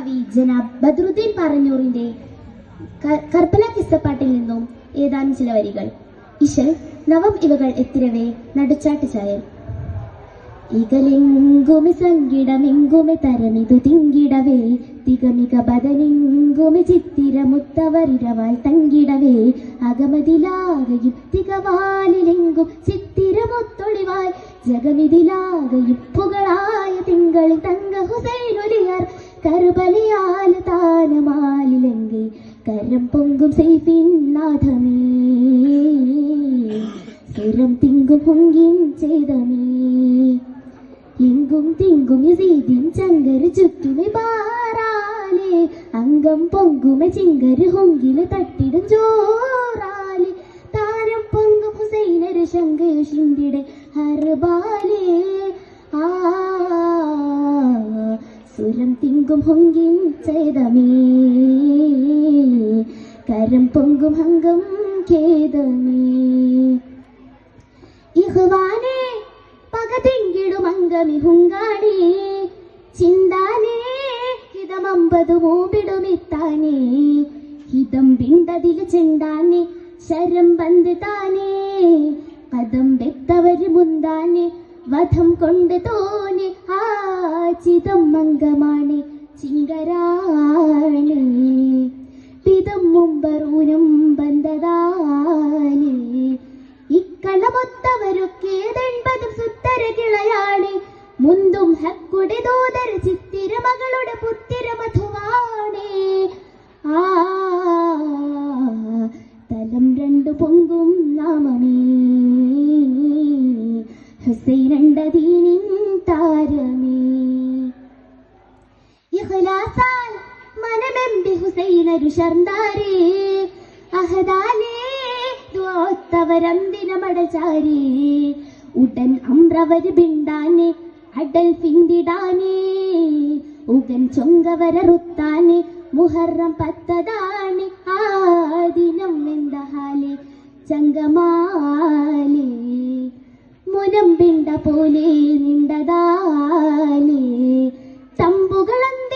കവി ജനാബ് ബദ്രുദ്ദീൻ പറന്നൂറിന്റെ കർപ്പല കിസ്തപ്പാട്ടിൽ നിന്നും ഏതാനും ചില വരികൾ. ഇശൽ നവം ഇവകൾ എത്തിരവേ നടുച്ചാട്ട് ചായൽ. ഇകലെങ്കുമി സങ്കിടമെങ്കുമി തരമിതു തിങ്കിടവേ തികമിക ബദനെങ്കുമി ചിത്തിര മുത്തവരിരവാൽ തങ്കിടവേ അകമതിലാകയും തികവാലിലെങ്കും ചിത്തിരമൊത്തൊളിവായി ജഗമിതിലാകയും കരം പൊങ്കും സൈഫിൻ നാഥമേ സ്വരം തിങ്കും പൊങ്കിൻ ചെയ്തമേ എങ്കും തിങ്കും യസീദിൻ ചങ്കര് ചുറ്റുമെ പാറാലെ അംഗം പൊങ്കുമെ ചിങ്കര് ഹൊങ്കിൽ തട്ടിടും ജോറാലെ താരം പൊങ്കും ഹുസൈനര് ശങ്കയു ശിന്തിടെ ഹർബാലേ ആ സുരം തിങ്കും കരം പൊങ്കും ഹംഗം ഖേദമേ. ഇഹ്വാനേ പകതിങ്കിടും അംഗമി ഹുങ്കാണേ ചിന്താനേ ഹിതമമ്പതു മൂപിടുമിത്താനേ. ഹിതം പിണ്ടതിൽ ചെണ്ടാനേ ശരം ബന്ദ് താനേ. പദം വെത്തവര് മുന്താനേ വധം കൊണ്ട് തോനെ ആ ചിതം അംഗമാണ് ചിങ്കരാണേ. പിതം മുമ്പറൂനും ബന്ധതാനേ. ഇക്കളമൊത്തവരൊക്കെ സുത്തര കിളയാണ്. മുന്തും ഹക്കുടെ ദൂതര ചിത്തിര മകളുടെ പുത്തിര മധുവാണേ. ആ തലം രണ്ടു പൊങ്കും നാമമേ. ഹുസൈനണ്ടതീനിൻ താരമേ. ഹുസൈനരു ശർന്താരേ അഹദാലേ ദ്വാത്തവരന്തിനമടചാരേ ഉടൻ അമ്രവര് ബിണ്ടാനെ അടൽ പിന്തിടാനേ. ഉഗൻ ചൊങ്കവരറുത്താനെ മുഹറം പത്തതാണ് ആദിനം എന്തഹാലെ? ചങ്കമാലേ മുനമ്പിണ്ട പോലെ നിണ്ടതാലേ. തമ്പുകളന്തിന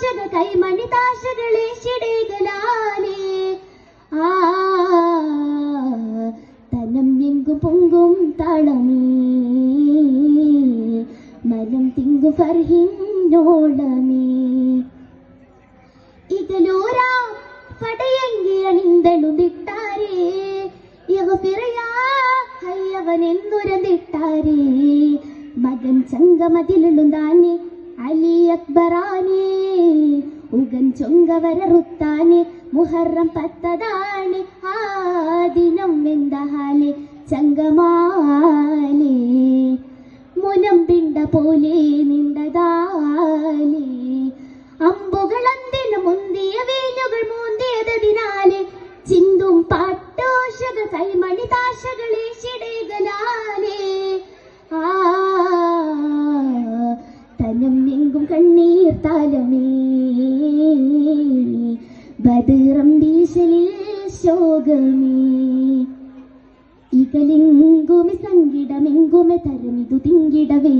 പാട്ടോശക കൈമണി താശകളെ ശിടേകലാലേ ആ തനം എങ്കു പൊങ്കും താളമേ. മലം തിങ്കു ഫർഹിന്നോളമേ. ഇകലോരാ പടയങ്കി അണിന്തളുതിട്ടാരേ ഹയ്യവനെന്നുരതിട്ടാരേ മകൻ ചങ്കമതിലുണ്ടാനേ അലി അക്ബറാനേ. ഉഗൻ ചൊങ്കവരറുത്താനെ മുഹറം പത്തതാണ് ആ ദിനം വെന്തഹാലെ മുനം മുനമ്പിണ്ട പോലെ നിണ്ടതാലേ. അമ്പുകളന്തിന് മുന്തിയ വീഞ്ഞുകൾ മൂന്തിയതിനാലെ ചിന്തും പാട്ടോഷക കൈമണി ശോകമേ ഇകലിങ്കുമി സംഗിടമെങ്കുമെ തരമിതു തിങ്കിടവേ.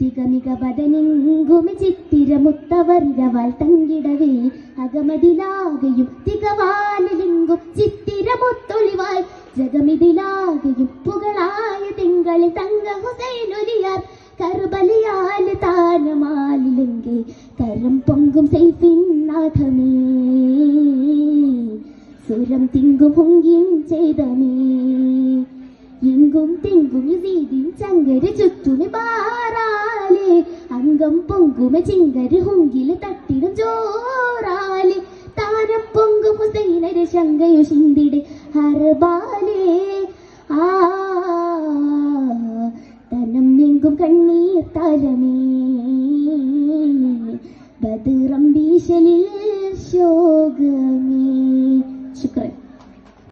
തികമിക ബദനെങ്കുമി ചിത്തിര മുത്തവരിരവാൽ തങ്കിടവേ. അകമതിലാകയും തികവാലിലിങ്കും ചിത്തിരമുത്തൊളിവാൽ ജഗമിതിലാകയും പുകളായ തിങ്കളിൽ തങ്ക ഹുസൈനൊലിയാർ. കറുബലിയാൽ താനമാലിലെങ്കിൽ കരം പൊങ്കും സൈഫിൻ നാഥമേ. സുരം തിങ്കും പൊങ്കിൻ ചെയ്തമേ എങ്കും തിങ്കും യുസീദിൻ ചങ്കര് ചുറ്റുമി പാറാലെ അംഗം പൊങ്കുമ ചിങ്കര് ഹുങ്കിൽ തട്ടിടും ജോറാലെ താരം പൊങ്കും ഹുസൈനര് ശങ്കയു ശിന്തിടെ ഹർബാലേ ആ തനം എങ്കും കണ്ണീർ താരമേ ബദിറം ശോ